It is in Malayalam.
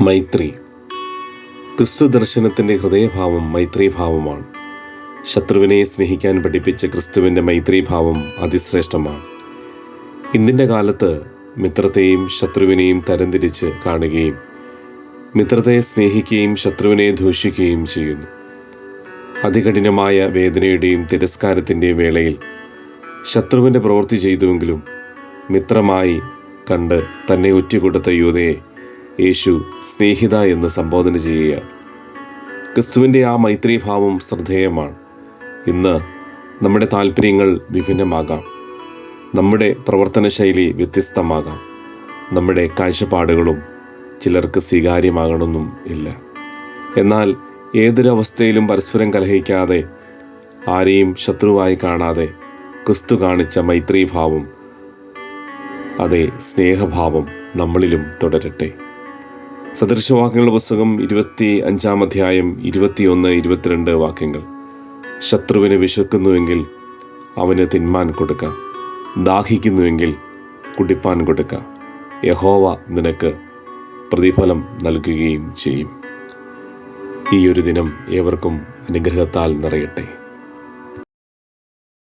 മൈത്രി. ക്രിസ്തു ദർശനത്തിന്റെ ഹൃദയഭാവം മൈത്രിഭാവമാണ്. ശത്രുവിനെ സ്നേഹിക്കാൻ പഠിപ്പിച്ച ക്രിസ്തുവിന്റെ മൈത്രിഭാവം അതിശ്രേഷ്ഠമാണ്. ഇന്നിന്റെ കാലത്ത് മിത്രത്തെയും ശത്രുവിനെയും തരംതിരിച്ച് കാണുകയും മിത്രത്തെ സ്നേഹിക്കുകയും ശത്രുവിനെ ദൂഷിക്കുകയും ചെയ്യുന്നു. അതികഠിനമായ വേദനയുടെയും തിരസ്കാരത്തിന്റെയും വേളയിൽ ശത്രുവിന്റെ പ്രവൃത്തി ചെയ്തുവെങ്കിലും മിത്രമായി കണ്ട് തന്നെ ഉറ്റുകൊടുത്ത യൂതയെ യേശു സ്നേഹിത എന്ന് സംബോധന ചെയ്യുകയാണ് ക്രിസ്തുവിന്റെ ആ മൈത്രിഭാവം ശ്രദ്ധേയമാണ്. ഇന്ന് നമ്മുടെ താല്പര്യങ്ങൾ വിഭിന്നമാകാം. നമ്മുടെ പ്രവർത്തന ശൈലി വ്യത്യസ്തമാകാം. നമ്മുടെ കാഴ്ചപ്പാടുകളും ചിലർക്ക് സ്വീകാര്യമാകണമെന്നും ഇല്ല. എന്നാൽ ഏതൊരവസ്ഥയിലും പരസ്പരം കലഹിക്കാതെ ആരെയും ശത്രുവായി കാണാതെ ക്രിസ്തു കാണിച്ച മൈത്രിഭാവം അതെ സ്നേഹഭാവം നമ്മളിലും തുടരട്ടെ. സദൃശവാക്യങ്ങളുടെ പുസ്തകം ഇരുപത്തി അഞ്ചാം അധ്യായം ഇരുപത്തിയൊന്ന് ഇരുപത്തിരണ്ട് വാക്യങ്ങൾ. ശത്രുവിനെ വിശക്കുന്നുവെങ്കിൽ അവന് തിന്മാൻ കൊടുക്കുക ദാഹിക്കുന്നുവെങ്കിൽ കുടിപ്പാൻ കൊടുക്കുക യഹോവ നിനക്ക് പ്രതിഫലം നൽകുകയും ചെയ്യും. ഈ ഒരു ദിനം ഏവർക്കും അനുഗ്രഹത്താൽ നിറയട്ടെ.